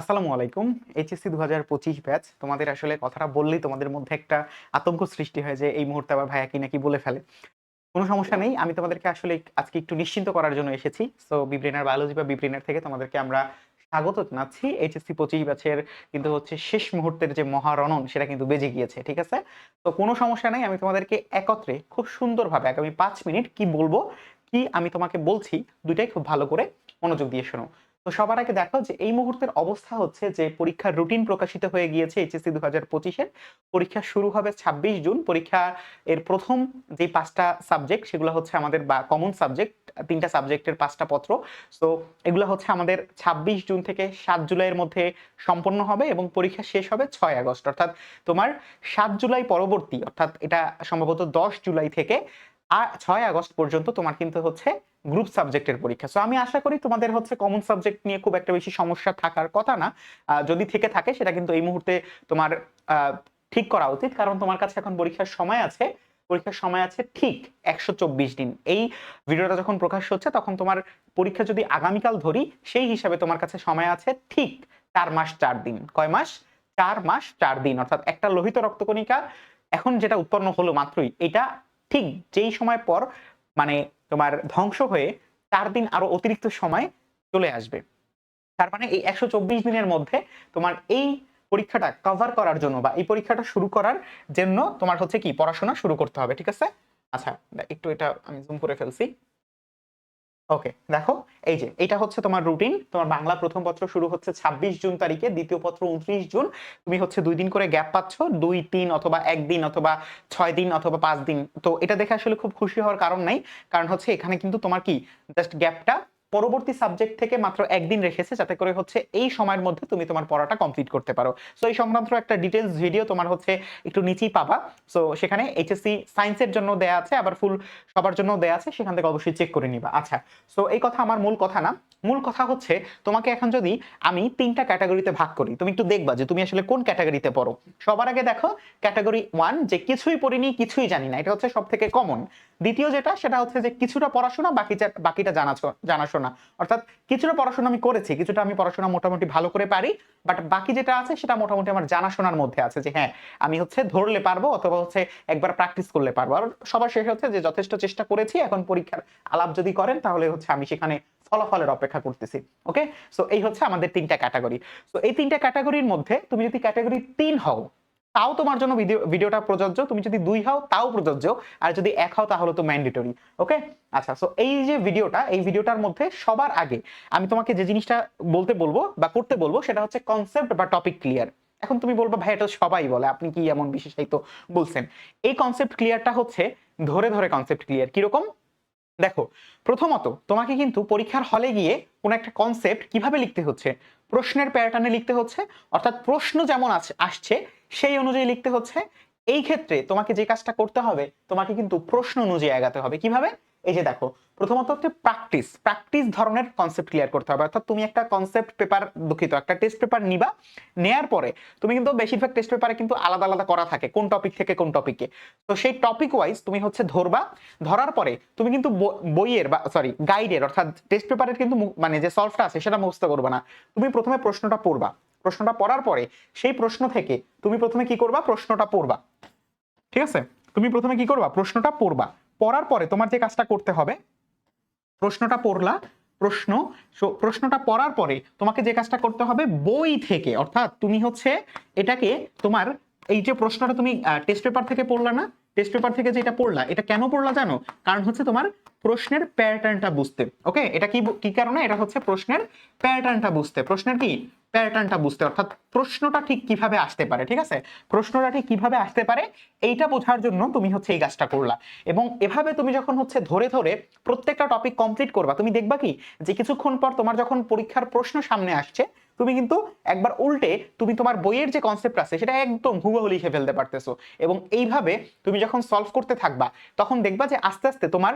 আসসালামু আলাইকুম, এইচএসসি দু হাজার পঁচিশ ব্যাচ। তোমাদের আসলে কথাটা বললেই তোমাদের মধ্যে একটা আতঙ্ক সৃষ্টি হয় যে এই মুহূর্তে আবার ভাইয়া কি নাকি বলে ফেলে। কোনো সমস্যা নেই, আমি তোমাদেরকে আসলে আজকে একটু নিশ্চিন্ত করার জন্য এসেছি। সো বিব্রেনার বায়োলজি বা বিব্রেনার থেকে তোমাদেরকে আমরা স্বাগত জানাচ্ছি। এইচএসসি পঁচিশ ব্যাচের কিন্তু হচ্ছে শেষ মুহূর্তের যে মহারণন, সেটা কিন্তু বেজে গিয়েছে, ঠিক আছে? তো কোনো সমস্যা নেই, আমি তোমাদেরকে একত্রে খুব সুন্দরভাবে আগামী পাঁচ মিনিট কি বলব, কি আমি তোমাকে বলছি, দুইটাই খুব ভালো করে মনোযোগ দিয়ে শোনো। তো সবার আগে দেখো যে এই মুহূর্তের অবস্থা হচ্ছে যে পরীক্ষার রুটিন প্রকাশিত হয়ে গিয়েছে এইচএসসি দু হাজার পঁচিশের। পরীক্ষা শুরু হবে ছাব্বিশ জুন। পরীক্ষা এর প্রথম যে পাঁচটা সাবজেক্ট সেগুলো হচ্ছে আমাদের বা কমন সাবজেক্ট তিনটা সাবজেক্টের পাঁচটা পত্র। সো এগুলো হচ্ছে আমাদের ছাব্বিশ জুন থেকে সাত জুলাইয়ের মধ্যে সম্পন্ন হবে এবং পরীক্ষা শেষ হবে ছয় আগস্ট। অর্থাৎ তোমার সাত জুলাই পরবর্তী, অর্থাৎ এটা সম্ভবত দশ জুলাই থেকে আর ছয় আগস্ট পর্যন্ত তোমার কিন্তু হচ্ছে গ্রুপ সাবজেক্টের পরীক্ষা। সো আমি আশা করি তোমাদের হচ্ছে কমন সাবজেক্ট নিয়ে খুব একটা বেশি সমস্যা থাকার কথা না। যদি থেকে থাকে, সেটা কিন্তু এই মুহূর্তে তোমার ঠিক করা উচিত। কারণ তোমার কাছে এখন পরীক্ষার সময় আছে। পরীক্ষার সময় আছে ঠিক একশো চব্বিশ দিন। এই ভিডিওটা যখন প্রকাশ হচ্ছে, তখন তোমার পরীক্ষা যদি আগামীকাল ধরি, সেই হিসাবে তোমার কাছে সময় আছে ঠিক চার মাস চার দিন। কয় মাস? চার মাস চার দিন। অর্থাৎ একটা লোহিত রক্তকণিকা এখন যেটা উৎপন্ন হলো মাত্রই, এটা ঠিক যেই সময় পর মানে তোমার ধ্বংস হয়ে চার দিন আরও অতিরিক্ত সময় চলে আসবে। তার মানে এই একশো চব্বিশ দিনের মধ্যে তোমার এই পরীক্ষাটা কভার করার জন্য বা এই পরীক্ষাটা শুরু করার জন্য তোমার হচ্ছে কি, পড়াশোনা শুরু করতে হবে, ঠিক আছে? আচ্ছা একটু এটা আমি জুম করে ফেলছি। ওকে দেখো, এই যে, এটা হচ্ছে তোমার রুটিন তোমার বাংলা প্রথম পত্র শুরু হচ্ছে ছাব্বিশ জুন তারিখে, দ্বিতীয় পত্র উনত্রিশ জুন। তুমি হচ্ছে দুই দিন করে গ্যাপ পাচ্ছ, দুই, তিন অথবা একদিন অথবা ছয় দিন অথবা পাঁচ দিন। তো এটা দেখে আসলে খুব খুশি হওয়ার কারণ নাই। কারণ হচ্ছে এখানে কিন্তু তোমার কি জাস্ট গ্যাপটা পরবর্তী সাবজেক্ট থেকে মাত্র একদিন রেখেছে, যাতে করে হচ্ছে এই সময়ের মধ্যে তুমি তোমার পড়াটা কমপ্লিট করতে পারো। সো এই সংক্রান্ত একটা ডিটেলস ভিডিও তোমার হচ্ছে একটু নিচেই পাবা। সো সেখানে এইচএসসি সায়েন্সের জন্য দেয়া আছে, আবার ফুল সবার জন্য দেয়া আছে, সেখান থেকে অবশ্যই চেক করে নিবা। আচ্ছা সো এই কথা আমার মূল কথা না। মূল কথা হচ্ছে, তোমাকে এখন যদি আমি তিনটা ক্যাটাগরিতে ভাগ করি, তুমি একটু দেখবা যে তুমি আসলে কোন ক্যাটাগরিতে পড়ো। সবার আগে দেখো ক্যাটাগরি ওয়ান যে কিছুই পড়িনি, কিছুই জানি না, এটা হচ্ছে সব থেকে কমন দ্বিতীয় যেটা, সেটা হচ্ছে যে কিছুটা পড়াশোনা বাকি বাকিটা জানাশো জানাশোনা। অর্থাৎ কিছুটা পড়াশোনা আমি করেছি, কিছুটা আমি পড়াশোনা মোটামুটি ভালো করে পারি বাট বাকি যেটা আছে সেটা মোটামুটি আমার জানাশোনার মধ্যে আছে যে হ্যাঁ আমি হচ্ছে ধরলে পারব অথবা হচ্ছে একবার প্র্যাকটিস করলে পারব। আর সবার শেষ হচ্ছে যে যথেষ্ট চেষ্টা করেছি, এখন পরীক্ষার আলাপ যদি করেন তাহলে হচ্ছে আমি সেখানে ফলাফলের অপেক্ষা করতেছি ওকে সো এই হচ্ছে আমাদের তিনটা ক্যাটাগরি সো এই তিনটা ক্যাটাগরির মধ্যে তুমি যদি ক্যাটাগরি তিন হও তাও তোমার জন্য ভিডিও ভিডিওটা প্রযোজ্য। তুমি যদি দুই হও, তাও প্রযোজ্য। আর যদি এক হও, তাহলে তো ম্যান্ডেটরি ওকে আচ্ছা সো এই যে ভিডিওটা এই ভিডিওটার মধ্যে সবার আগে আমি তোমাকে যে জিনিসটা বলতে বলব বা করতে বলব, সেটা হচ্ছে কনসেপ্ট বা টপিক ক্লিয়ার এখন তুমি বলব, ভাই, এটা সবাই বলে, আপনি কি এমন বিশেষায়িত বলছেন? এই কনসেপ্ট ক্লিয়ারটা হচ্ছে, ধরে ধরে কনসেপ্ট ক্লিয়ার কীরকম? দেখো, প্রথমত তোমাকে কিন্তু পরীক্ষার হলে গিয়ে কোনো একটা কনসেপ্ট কীভাবে লিখতে হচ্ছে? প্রশ্নের প্যাটার্নে লিখতে হচ্ছে। অর্থাৎ প্রশ্ন যেমন আসছে সেই অনুযায়ী লিখতে হচ্ছে, এই ক্ষেত্রে তোমাকে যে কাজটা করতে হবে, তোমাকে কিন্তু প্রশ্ন অনুযায়ী আগাতে হবে। কীভাবে? এই যে দেখো, প্রথমত হচ্ছে প্র্যাকটিস প্র্যাকটিস ধরনের কনসেপ্ট ক্লিয়ার করতে হবে। অর্থাৎ তুমি একটা কনসেপ্ট পেপার দুঃখিত, একটা টেস্ট পেপার নিবা, নেয়ার পরে তুমি কিন্তু বেশিরভাগ টেস্ট পেপারে কিন্তু আলাদা আলাদা করা থাকে, কোন টপিক থেকে কোন টপিকে তো সেই টপিক ওয়াইজ তুমি হচ্ছে ধরবা, ধরার পরে তুমি কিন্তু বইয়ের বা সরি গাইডের অর্থাৎ টেস্ট পেপারের কিন্তু মানে যে সলভটা আছে, সেটা মুখস্থ করবে না। তুমি প্রথমে প্রশ্নটা পড়বা। প্রশ্নটা পড়ার পরে সেই প্রশ্ন থেকে তুমি প্রথমে কি করবা? প্রশ্নটা পড়বা। ঠিক আছে? তুমি প্রথমে কি করবা? প্রশ্নটা পড়বা। পড়ার পরে তোমার যে কাজটা করতে হবে, প্রশ্নটা পড়লা। প্রশ্ন প্রশ্নটা পড়ার পরে তোমাকে যে কাজটা করতে হবে, বই থেকে, অর্থাৎ তুমি হচ্ছে এটাকে তোমার এই যে প্রশ্নটা তুমি টেস্ট পেপার থেকে পড়লা না? টেস্ট পেপার থেকে যেটা পড়লা, এটা কেন পড়লা জানো? কারণ হচ্ছে তোমার প্রশ্নের প্যাটার্নটা বুঝতে। ওকে এটা কি কি কারণে? এটা হচ্ছে প্রশ্নের প্যাটার্নটা বুঝতে। প্রশ্নের কি? প্যাটার্নটা বুঝতে অর্থাৎ প্রশ্নটা ঠিক কীভাবে আসতে পারে, ঠিক আছে? প্রশ্নটা ঠিক কীভাবে আসতে পারে, এইটা বোঝার জন্য তুমি হচ্ছে এই কাজটা করলা। এবং এভাবে তুমি যখন হচ্ছে ধরে ধরে প্রত্যেকটা টপিক কমপ্লিট করবা, তুমি দেখবা কি? যে কিছুক্ষণ পর তোমার যখন পরীক্ষার প্রশ্ন সামনে আসছে, তুমি কিন্তু একবার উল্টে তুমি তোমার বইয়ের যে কনসেপ্ট আছে, সেটা একদম হুবহু লিখে ফেলতে পারতেছো। এবং এইভাবে তুমি যখন সলভ করতে থাকবা, তখন দেখবা যে আস্তে আস্তে তোমার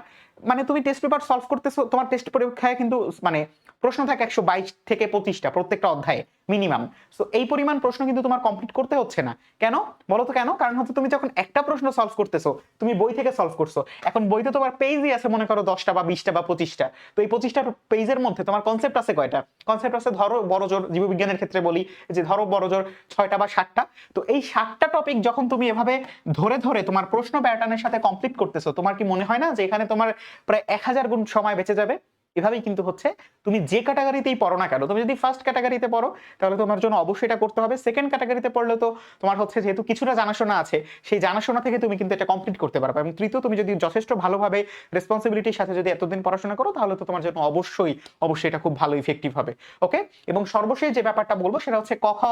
মানে তুমি টেস্ট পেপার সলভ করতেছো, তোমার টেস্ট পরীক্ষায় কিন্তু মানে প্রশ্ন থাকে একশো বাইশ থেকে পঁচিশটা প্রত্যেকটা অধ্যায়ে মিনিমাম সো এই পরিমাণ প্রশ্ন কিন্তু তোমার কমপ্লিট করতে হচ্ছে না। কেন? বলো তো কেন? কারণ হচ্ছে তুমি যখন একটা প্রশ্ন সলভ করতেছো, তুমি বই থেকে সলভ করছ। এখন বইতে তোমার পেজই আছে মনে করো দশটা বা বিশটা বা পঁচিশটা। তো এই পঁচিশটা পেজের মধ্যে তোমার কনসেপ্ট আছে কয়টা? কনসেপ্ট আছে ধরো বড় জোর জীববিজ্ঞানের ক্ষেত্রে বলি যে ধরো বড় জোর ছয়টা বা সাতটা। তো এই সাতটা টপিক যখন তুমি এভাবে ধরে ধরে তোমার প্রশ্ন প্যাটার্নের সাথে কমপ্লিট করতেছো, তোমার কি মনে হয় না যে এখানে তোমার প্রায় এক হাজার গুণ সময় বেঁচে যাবে? এভাবেই কিন্তু হচ্ছে, তুমি যে ক্যাটাগরিতেই পড়ো না কেন, তুমি যদি ফার্স্ট ক্যাটাগরিতে পড়ো, তাহলে তোমার জন্য অবশ্যই এটা করতে হবে। সেকেন্ড ক্যাটাগরিতে পড়লে তো তোমার হচ্ছে যেহেতু কিছুটা জানাশোনা আছে, সেই জানাশোনা থেকে তুমি কিন্তু এটা কমপ্লিট করতে পারবে। এবং তৃতীয়, তুমি যদি যথেষ্ট ভালোভাবে রেসপন্সিবিলিটির সাথে যদি এতদিন পড়াশোনা করো, তাহলে তো তোমার জন্য অবশ্যই অবশ্যই এটা খুব ভালো ইফেক্টিভ হবে। ওকে এবং সর্বশেষ যে ব্যাপারটা বলব, সেটা হচ্ছে ক খ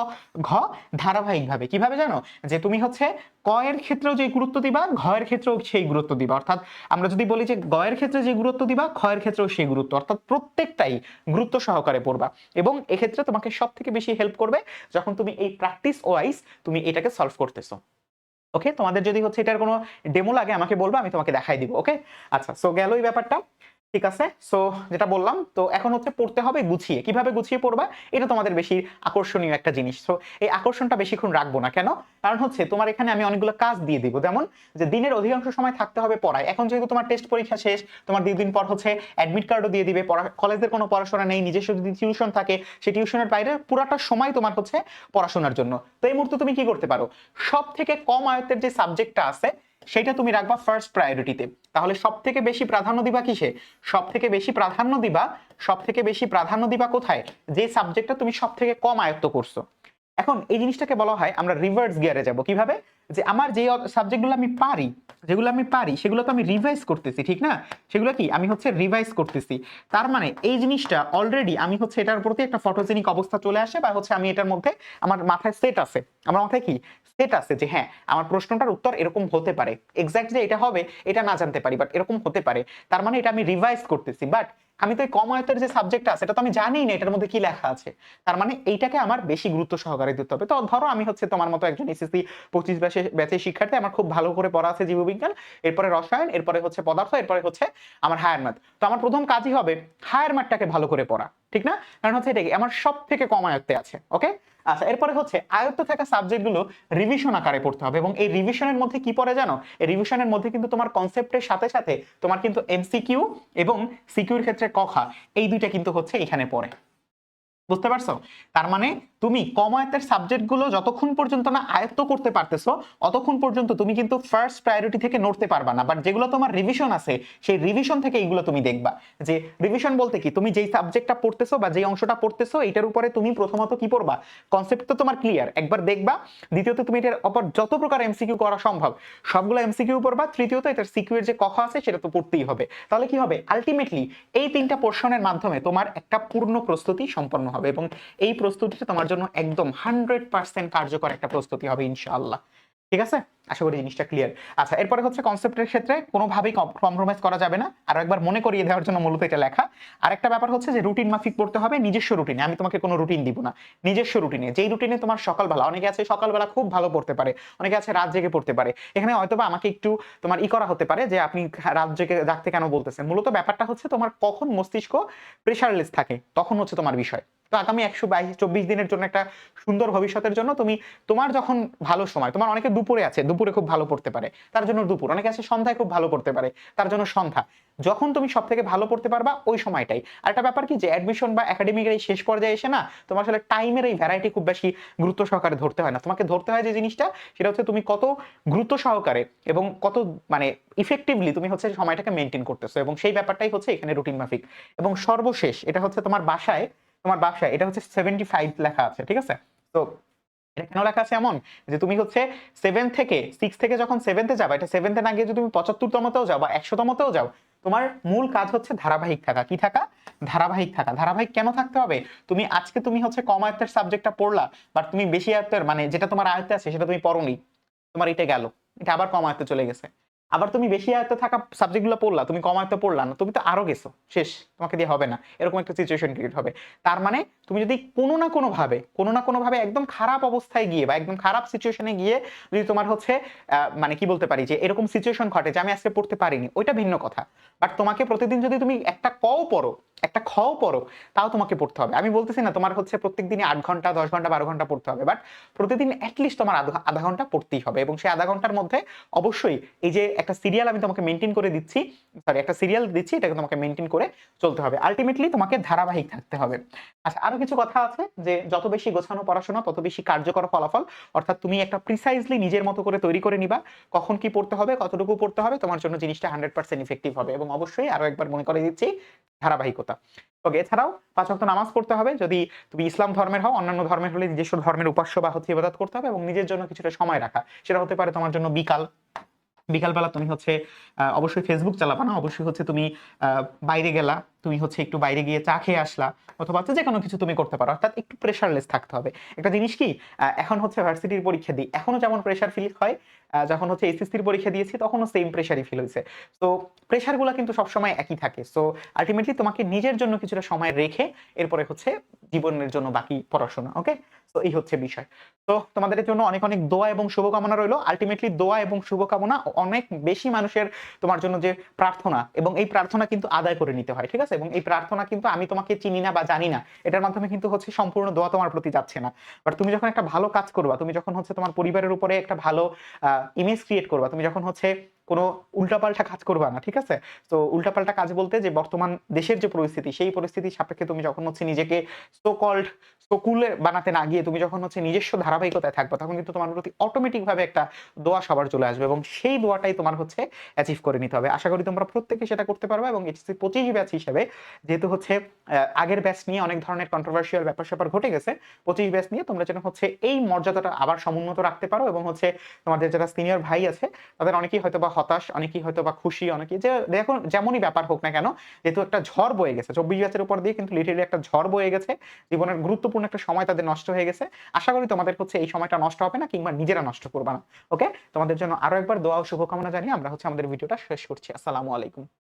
ঘ ধারাবাহিকভাবে। কীভাবে জানো? যে তুমি হচ্ছে ক এর ক্ষেত্রেও যে গুরুত্ব দিবা, ঘ এর ক্ষেত্রেও সেই গুরুত্ব দিবা। অর্থাৎ আমরা যদি বলি যে গ এর ক্ষেত্রে যে গুরুত্ব দিবা, খ এর ক্ষেত্রেও সেই গুরুত্ব অর্থাৎ প্রত্যেকটাই গুরুত্ব সহকারে পড়বা। এবং এক্ষেত্রে তোমাকে সব থেকে বেশি হেল্প করবে যখন তুমি এই প্র্যাকটিস ওয়াইজ তুমি এটাকে সলভ করতেছো। ওকে তোমাদের যদি হচ্ছে এটার কোনো ডেমো লাগে, আমাকে বলবে, আমি তোমাকে দেখাই দিব ওকে আচ্ছা সো গেল এই ব্যাপারটা। ঠিক আছে? সো যেটা বললাম, তো এখন হচ্ছে পড়তে হবে গুছিয়ে। কীভাবে গুছিয়ে পড়বা? এটা তোমাদের বেশি আকর্ষণীয় একটা জিনিস। সো এই আকর্ষণটা বেশিক্ষণ রাখব না। কেন? কারণ হচ্ছে তোমার এখানে আমি অনেকগুলো কাজ দিয়ে দিব। যেমন যে দিনের অধিকাংশ সময় থাকতে হবে পড়ায়। এখন যেহেতু তোমার টেস্ট পরীক্ষা শেষ, তোমার দুই দিন পর হচ্ছে অ্যাডমিট কার্ডও দিয়ে দিবে। পড়া কলেজের কোনো পড়াশোনা নেই, নিজস্ব যদি টিউশন থাকে সেই টিউশনের বাইরে পুরাটা সময় তোমার হচ্ছে পড়াশোনার জন্য। তো এই মুহূর্তে তুমি কি করতে পারো? সব থেকে কম আয়ত্তের যে সাবজেক্টটা আছে সেটা তুমি রাখবা ফার্স্ট প্রায়োরিটিতে তাহলে সব থেকে বেশি প্রাধান্য দিবা কিসে? সব থেকে বেশি প্রাধান্য দিবা সব থেকে বেশি প্রাধান্য দিবা কোথায়? যে সাবজেক্টটা তুমি সব থেকে কম আয়ত্ত করছ। এখন এই জিনিসটাকে বলা হয় আমরা রিভার্স গিয়ারে যাব। কীভাবে? যে আমার যে সাবজেক্টগুলো আমি পারি, যেগুলো আমি পারি, সেগুলো তো আমি রিভাইজ করতেছি, ঠিক না? সেগুলো কি? আমি হচ্ছে রিভাইজ করতেছি। তার মানে এই জিনিসটা অলরেডি আমি হচ্ছে এটার প্রতি একটা ফটোজেনিক অবস্থা চলে আসে বা হচ্ছে আমি এটার মধ্যে আমার মাথায় সেট আছে। আমার মাথায় কি? সেট আছে যে হ্যাঁ আমার প্রশ্নটার উত্তর এরকম হতে পারে। এক্স্যাক্ট যে এটা হবে, এটা না জানতে পারি বাট এরকম হতে পারে। তার মানে এটা আমি রিভাইজ করতেছি। বাট আমি তো এই কম আয়তের যে সাবজেক্ট আছে এটা তো আমি জানি না এটার মধ্যে কি লেখা আছে। তার মানে এইটাকে আমার বেশি গুরুত্ব সহকারে দিতে হবে। তো ধরো আমি হচ্ছে তোমার মতো একজন এসএসসি পঁচিশ ব্যাচে ব্যাচের শিক্ষার্থী, আমার খুব ভালো করে পড়া আছে জীববিজ্ঞান, এরপরে রসায়ন, এরপরে হচ্ছে পদার্থ, এরপরে হচ্ছে আমার হায়ার ম্যাথ তো আমার প্রথম কাজই হবে হায়ার ম্যাথটাকে ভালো করে পড়া। ঠিক না? কারণ হচ্ছে এটা কি? আমার সব থেকে কম আয়ত্তে আছে ওকে আচ্ছা এরপরে হচ্ছে আয়ত্ত থাকা সাবজেক্টগুলো রিভিশন আকারে পড়তে হবে এবং এই রিভিশনের মধ্যে কি পড়ে জানো? এই রিভিশনের মধ্যে কিন্তু তোমার কনসেপ্টের সাথে সাথে তোমার কিন্তু এমসিকিউ এবং সিকিউর ক্ষেত্রে কখা এই দুইটা কিন্তু হচ্ছে এখানে পড়ে। বুঝতে পারছ? তার মানে তুমি কম আয়ত্তের সাবজেক্টগুলো যতক্ষণ পর্যন্ত না আয়ত্ত করতে পারতেছো, অতক্ষণ পর্যন্ত তুমি কিন্তু ফার্স্ট প্রায়োরিটি থেকে নড়তে পারবা না। বাট যেগুলো তোমার রিভিশন আছে, সেই রিভিশন থেকে এইগুলো তুমি দেখবা। যে রিভিশন বলতে কি? তুমি যেই সাবজেক্টটা পড়তেছো বা যেই অংশটা পড়তেছো এটার উপরে তুমি প্রথমত কি পড়বা? কনসেপ্ট তো তোমার ক্লিয়ার একবার দেখবা, দ্বিতীয়ত তুমি এটার অপর যত প্রকার এমসিকিউ করা সম্ভব, সবগুলো এমসিকিউ পড়বা, তৃতীয়ত এটার সিকিউ এর যে কখ আছে, সেটা তো পড়তেই হবে। তাহলে কি হবে? আলটিমেটলি এই তিনটা পোর্শনের মাধ্যমে তোমার একটা পূর্ণ প্রস্তুতি সম্পন্ন হবে এবং এই প্রস্তুতিটা তোমার জন্য একদম হান্ড্রেড পার্সেন্ট কার্যকর একটা প্রস্তুতি হবে, ইনশাআল্লাহ। ঠিক আছে? আশা করি জিনিসটা ক্লিয়ার আচ্ছা এরপরে হচ্ছে কনসেপ্টের ক্ষেত্রে কোনোভাবেই কম্প্রোমাইজ করা যাবে না। আর একবার মনে করিয়ে দেওয়ার জন্য মূলত এটা লেখা। আরেকটা ব্যাপার হচ্ছে যে রুটিন মাফিক পড়তে হবে, নিজস্ব রুটিনে আমি তোমাকে কোনো রুটিন দিব না। নিজস্ব রুটিনে যেই রুটিনে তোমার সকালবেলা, অনেকে আছে সকালবেলা খুব ভালো পড়তে পারে, অনেকে আছে রাত জেগে পড়তে পারে। এখানে হয়তোবা আমাকে একটু তোমার ই করা হতে পারে যে আপনি রাত জেগে রাখতে কেন বলতেছেন? মূলত ব্যাপারটা হচ্ছে তোমার কখন মস্তিষ্ক প্রেশারলেস থাকে, তখন হচ্ছে তোমার বিষয়। তো আগামী একশো বাইশ, চব্বিশ দিনের জন্য একটা সুন্দর ভবিষ্যতের জন্য তুমি, তোমার যখন ভালো সময়, তোমার অনেকে দুপুরে আছে, দুপুরে খুব ভালো পড়তে পারে, তার জন্য দুপুর, অনেকে আছে সন্ধ্যায় খুব ভালো পড়তে পারে, তার জন্য সন্ধ্যা, যখন তুমি সব থেকে ভালো পড়তে পারবা ওই সময়টাই। আর একটা ব্যাপার কি যে অ্যাডমিশন বা একাডেমিকের এই শেষ পর্যায়ে এসে না, তোমার আসলে টাইমের এই ভ্যারাইটি খুব বেশি গুরুত্ব সহকারে ধরতে হয় না। তোমাকে ধরতে হয় যে জিনিসটা, সেটা হচ্ছে তুমি কত গুরুত্ব সহকারে এবং কত মানে ইফেক্টিভলি তুমি হচ্ছে সময়টাকে মেনটেন করতেছো এবং সেই ব্যাপারটাই হচ্ছে এখানে রুটিন মাফিক। এবং সর্বশেষ, এটা হচ্ছে তোমার বাসায় তোমার ব্যবসায়, এটা হচ্ছে সেভেন্টি ফাইভ লেখা আছে, ঠিক আছে? তো এটা কেন লেখা আছে এমন? যে তুমি হচ্ছে সেভেন থেকে সিক্স থেকে যখন সেভেন্থে যাবা, এটা সেভেন্থে না গিয়ে যদি তুমি পঁচাত্তরতমতেও যাও বা একশোতমতেও যাও, তোমার মূল কাজ হচ্ছে ধারাবাহিক থাকা। কি থাকা? ধারাবাহিক থাকা। ধারাবাহিক কেন থাকতে হবে? তুমি আজকে তুমি হচ্ছে কম আয়ত্তের সাবজেক্টটা পড়লা বাট তুমি বেশি আয়ত্তের মানে যেটা তোমার আয়ত্তে আছে, সেটা তুমি পড়োনি, তোমার এটা গেল, এটা আবার কম আয়ত্তে চলে গেছে। আবার তুমি বেশি আয়ত্তে থাকা সাবজেক্টগুলো পড়লা, তুমি কম আয়ত্তে পড়লা না, তুমি তো আরও গেছো, শেষ, তোমাকে দিয়ে হবে না, এরকম একটা সিচুয়েশন ক্রিয়েট হবে। তার মানে তুমি যদি কোনো না কোনোভাবে কোনো না কোনোভাবে একদম খারাপ অবস্থায় গিয়ে বা একদম খারাপ সিচুয়েশনে গিয়ে যদি তোমার হচ্ছে মানে কি বলতে পারি যে এরকম সিচুয়েশন ঘটে যে আমি আজকে পড়তে পারিনি, ওইটা ভিন্ন কথা। বাট তোমাকে প্রতিদিন যদি তুমি একটা কও পড়ো, একটা খও পড়ো, তাও তোমাকে পড়তে হবে। আমি বলতেছি না তোমার হচ্ছে প্রত্যেক দিনে আট ঘণ্টা, দশ ঘণ্টা, বারো ঘণ্টা পড়তে হবে বাট প্রতিদিন অ্যাটলিস্ট তোমার আধা ঘণ্টা পড়তেই হবে এবং সেই আধা ঘণ্টার মধ্যে অবশ্যই এই যে একটা সিরিয়াল আমি তোমাকে মেনটেন করে দিচ্ছি সরি একটা সিরিয়াল দিচ্ছি, এটাকে তোমাকে মেনটেন করে চলতে হবে। আলটিমেটলি তোমাকে ধারাবাহিক থাকতে হবে। আচ্ছা আরও কিছু কথা আছে যে যত বেশি গোছানো পড়াশোনা, তত বেশি কার্যকর ফলাফল, অর্থাৎ তুমি একটা প্রিসাইজলি নিজের মতো করে তৈরি করে নিবা, কখন কি পড়তে হবে, কতটুকু পড়তে হবে, তোমার জন্য জিনিসটা হান্ড্রেড পার্সেন্ট ইফেক্টিভ হবে এবং অবশ্যই আরও একবার মনে করে দিচ্ছি, ধারাবাহিকতা। ওকে এছাড়াও পাঁচ ওয়াক্ত নামাজ পড়তে হবে, যদি তুমি ইসলাম ধর্মের হও, অন্যান্য ধর্মের হলে নিজস্ব ধর্মের উপাস্য বা হচ্ছে ইবাদত করতে হবে এবং নিজের জন্য কিছুটা সময় রাখা, সেটা হতে পারে তোমার জন্য বিকাল বিকালবেলা তুমি হচ্ছে অবশ্যই ফেসবুক চালাবা না অবশ্যই হচ্ছে তুমি বাইরে গেলা তুমি হচ্ছে একটু বাইরে গিয়ে চা খেয়ে আসলা অথবা যে কোনো কিছু তুমি করতে পারো, অর্থাৎ একটু প্রেশারলেস থাকতে হবে। একটা জিনিস কি এখন হচ্ছে ভার্সিটির পরীক্ষা দিই, এখনও যেমন প্রেশার ফিল হয় যখন হচ্ছে এসএসসির পরীক্ষা দিয়েছি তখনও সেম প্রেশারই ফিল হয়েছে। তো প্রেশারগুলো কিন্তু সবসময় একই থাকে। সো আলটিমেটলি তোমাকে নিজের জন্য কিছুটা সময় রেখে এরপরে হচ্ছে জীবনের জন্য বাকি পড়াশোনা ওকে তো এই হচ্ছে বিষয়। তো তোমাদের জন্য অনেক অনেক দোয়া এবং শুভকামনা রইল। আলটিমেটলি দোয়া এবং শুভকামনা অনেক বেশি মানুষের তোমার জন্য যে প্রার্থনা এবং এই প্রার্থনা কিন্তু আদায় করে নিতে হয়, ঠিক আছে? এবং এই প্রার্থনা কিন্তু আমি তোমাকে চিনি না বা জানি না, এটার মাধ্যমে কিন্তু হচ্ছে সম্পূর্ণ দোয়া তোমার প্রতি যাচ্ছে না। বাট তুমি যখন একটা ভালো কাজ করবা, তুমি যখন হচ্ছে তোমার পরিবারের উপরে একটা ভালো ইমেজ ক্রিয়েট করবা, তুমি যখন হচ্ছে কোনো উল্টাপাল্টা কাজ করবা না, ঠিক আছে? তো উল্টাপাল্টা কাজ বলতে যে বর্তমান দেশের যে পরিস্থিতি, সেই পরিস্থিতির সাপেক্ষে তুমি যখন হচ্ছে নিজেকে সো কল্ড সকুলে বানাতে না গিয়ে তুমি যখন হচ্ছে নিজস্ব ধারাবাহিকতায় থাকবে, তখন কিন্তু তোমার প্রতি অটোমেটিক ভাবে একটা দোয়া সবার চলে আসবে এবং সেই দোয়াটাই তোমার হচ্ছে অ্যাচিভ করে নিতে হবে। আশা করি তোমরা প্রত্যেকে সেটা করতে পারবে এবং এইচএসসি পঁচিশ ব্যাচ হিসেবে যেহেতু হচ্ছে আগের ব্যাচ নিয়ে অনেক ধরনের কন্ট্রোভার্সিয়াল ব্যাপার স্যাপার ঘটে গেছে, পঁচিশ ব্যাচ নিয়ে তোমরা যেন হচ্ছে এই মর্যাদাটা আবার সমুন্নত রাখতে পারো এবং হচ্ছে তোমাদের যারা সিনিয়র ভাই আছে, তাদের অনেকেই হয়তো বা হতাশ, অনেকেই হয়তো বা খুশি, অনেকেই যে দেখুন যেমনই ব্যাপার হোক না কেন, যেহেতু একটা ঝড় বয়ে গেছে, চব্বিশ গাছের উপর দিয়ে কিন্তু লিটারি একটা ঝড় বয়ে গেছে, জীবনের গুরুত্বপূর্ণ একটা সময় তাদের নষ্ট হয়ে গেছে। আশা করি তোমাদের হচ্ছে এই সময়টা নষ্ট হবে না, কিংবা নিজেরা নষ্ট করবে না ওকে তোমাদের জন্য আরও একবার দোয়া ও শুভকামনা জানিয়ে আমরা হচ্ছে আমাদের ভিডিওটা শেষ করছি। আসসালামু আলাইকুম।